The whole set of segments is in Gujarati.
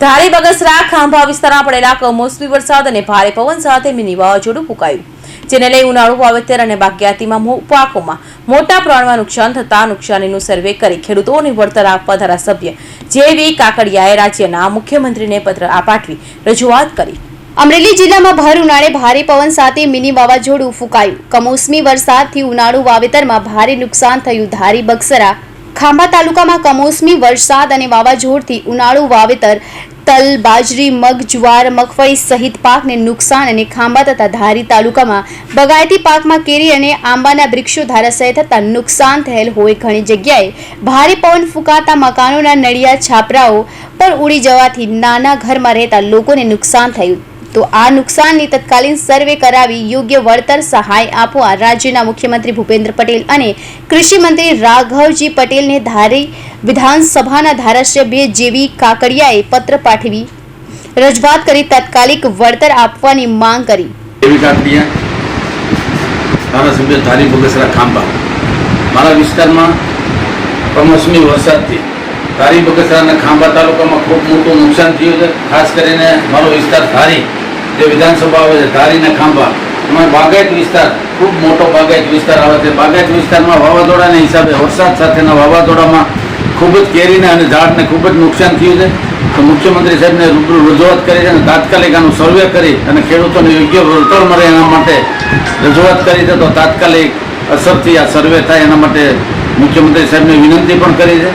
ધારી બગસરા, ખાંભા વિસ્તારમાં પડેલા કમોસમી વરસાદ અને ભારે પવન સાથે મિની વાવાઝોડું ફૂંકાયું, જેને લઈ ઉનાળુ વાવેતર અને બાગાયતીમાં પાકોમાં મોટા પ્રમાણમાં નુકસાન થતા નુકસાનીનું સર્વે કરી ખેડૂતોને વળતર આપવા ધારાસભ્ય જેવી કાકડિયાએ રાજ્યના મુખ્યમંત્રીને પત્ર આ પાઠવી રજૂઆત કરી. અમરેલી જિલ્લામાં ભર ઉનાળે ભારે પવન સાથે મિની વાવાઝોડું ફૂંકાયું. કમોસમી વરસાદથી ઉનાળુ વાવેતરમાં ભારે નુકસાન થયું. ધારી બક્સરા ખાંભા તાલુકામાં કમોસમી વરસાદ અને વાવાઝોડથી ઉનાળુ વાવેતર, તલ, બાજરી, મગ, જુવાર, મગફળી સહિત પાકને નુકસાન અને ખાંભા તથા ધારી તાલુકામાં બગાયતી પાકમાં કેરી અને આંબાના વૃક્ષો ધારાશય થતાં નુકસાન થયેલ હોય ઘણી જગ્યાએ. ભારે પવન ફૂંકાતા મકાનોના નળિયા, છાપરાઓ પર ઉડી જવાથી નાના ઘરમાં રહેતા લોકોને નુકસાન થયું. તો આ નુકસાનની તત્કાલીન સર્વે કરાવી યોગ્ય વળતર સહાય આપવા રાજ્યના મુખ્યમંત્રી ભૂપેન્દ્ર પટેલ અને કૃષિમંત્રી રાઘવજી પટેલને ધારી વિધાનસભાના ધારાસભ્ય જેવી કાકડિયાએ પત્ર પાઠવી રજૂઆત કરી તાત્કાલિક વળતર આપવાની માંગ કરી. મારા વિસ્તારમાં કમોસમી વરસાદથી ધારી બગસરા અને ખાંભા તાલુકામાં ખૂબ મોટું નુકસાન થયું છે. ખાસ કરીને મારો વિસ્તાર ધારી, જે વિધાનસભા આવે છે ધારી અને ખાંભા. એમાં બાગાયત વિસ્તાર, ખૂબ મોટો બાગાયત વિસ્તાર આવે છે. બાગાયત વિસ્તારમાં વાવાઝોડાના હિસાબે વરસાદ સાથેના વાવાઝોડામાં ખૂબ જ કેરીને અને ઝાડને ખૂબ જ નુકસાન થયું છે. તો મુખ્યમંત્રી સાહેબને રૂબરૂ રજૂઆત કરી છે અને તાત્કાલિક આનું સર્વે કરી અને ખેડૂતોને યોગ્ય વળતર મળે એના માટે રજૂઆત કરી છે. તો તાત્કાલિક અસરથી આ સર્વે થાય એના માટે મુખ્યમંત્રી સાહેબને વિનંતી પણ કરી છે.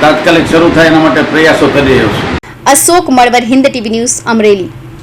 તાત્કાલિક શરૂ થાય એના માટે પ્રયાસો કરી રહ્યો છું. Ashok Malvar, Hind TV news Amreli.